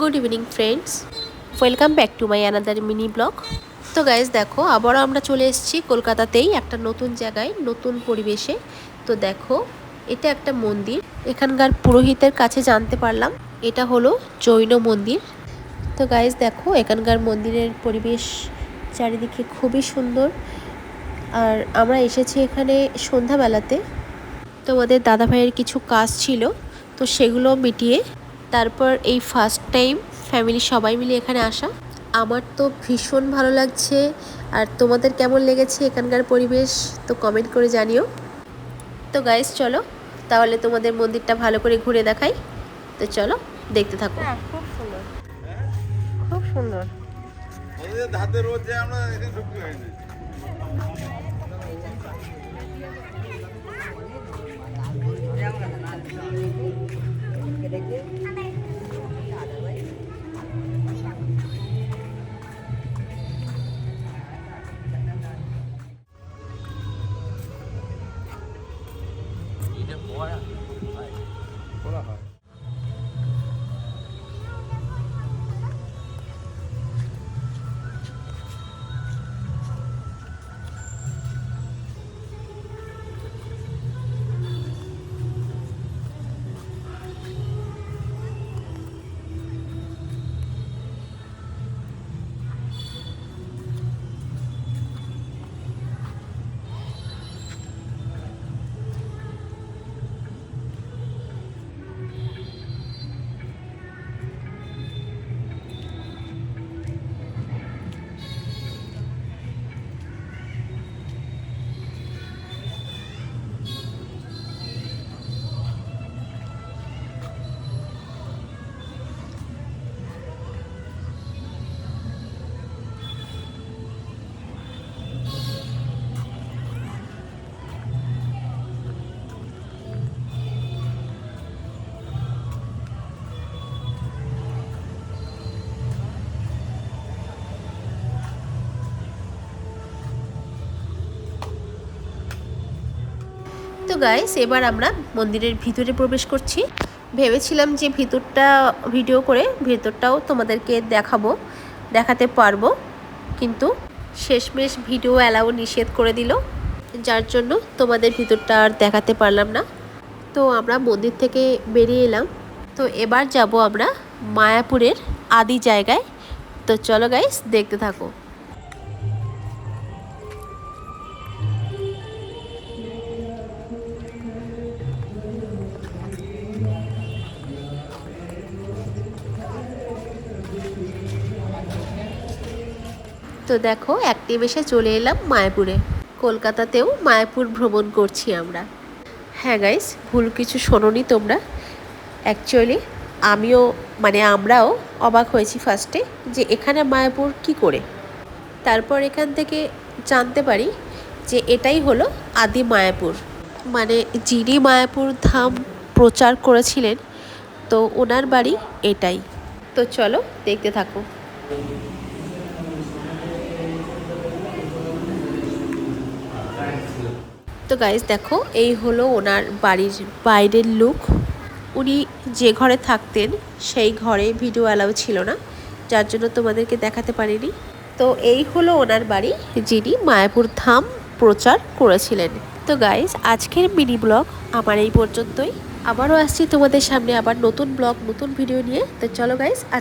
Good evening friends welcome back to my another mini blog তো guys দেখো, আবারও আমরা চলে এসেছি কলকাতাতেই একটা নতুন জায়গায়, নতুন পরিবেশে। তো দেখো, এটা একটা মন্দির। এখানকার পুরোহিতের কাছে জানতে পারলাম, এটা হলো জৈন মন্দির। তো গাইজ দেখো, এখানকার মন্দিরের পরিবেশ চারিদিকে খুবই সুন্দর। আর আমরা এসেছি এখানে সন্ধ্যাবেলাতে। তোমাদের দাদা ভাইয়ের কিছু কাজ ছিল, তো সেগুলো মিটিয়ে তারপর এই ফার্স্ট টাইম ফ্যামিলি সবাই মিলে এখানে আসা। আমার তো ভীষণ ভালো লাগছে আর তোমাদের কেমন লেগেছে এখানকার পরিবেশ তো কমেন্ট করে জানিও। তো গাইস চলো তাহলে তোমাদের মন্দিরটা ভালো করে ঘুরে দেখাই। তো চলো দেখতে থাকো। খুব সুন্দর। খুব সুন্দর। ওদের ধাতে তো গাইস এবার আমরা মন্দিরের ভিতরে প্রবেশ করছি। ভেবেছিলাম যে ভিতরটা ভিডিও করে ভিতরটাও তোমাদেরকে দেখাবো, দেখাতে পারব। কিন্তু শেষমেশ ভিডিও অ্যালাউ নিষেধ করে দিল, যার জন্য তোমাদের ভিতরটা আর দেখাতে পারলাম না। তো আমরা মন্দির থেকে বেরিয়ে এলাম। তো এবার যাব আমরা মায়াপুরের আদি জায়গায়। তো চলো গাইস দেখতে থাকো। তো দেখো নিমেষে চলে এলাম মায়াপুরে। কলকাতাতেও মায়াপুর ভ্রমণ করছি আমরা। হ্যাঁ গাইস ভুল কিছু শোনোনি তোমরা। অ্যাকচুয়ালি আমিও মানে আমরাও অবাক হয়েছি ফার্স্টে যে এখানে মায়াপুর কি করে? তারপর এখান থেকে জানতে পারি যে এটাই হলো আদি মায়াপুর। মানে যিনি মায়াপুর ধাম প্রচার করেছিলেন, তো ওনার বাড়ি এটাই। তো চলো দেখতে থাকো। তো গাইজ দেখো, এই হলো ওনার বাড়ির বাইরের লুক উনি যে ঘরে থাকতেন, সেই ঘরে ভিডিও অ্যালাউ ছিল না, যার জন্য তোমাদেরকে দেখাতে পারিনি। তো এই হলো ওনার বাড়ি, যিনি মায়াপুর ধাম প্রচার করেছিলেন। তো গাইজ আজকের মিনি ব্লগ আমার এই পর্যন্তই। আবারও আসছি তোমাদের সামনে আবার নতুন ব্লগ নতুন ভিডিও নিয়ে। তো চলো গাইজ আজকে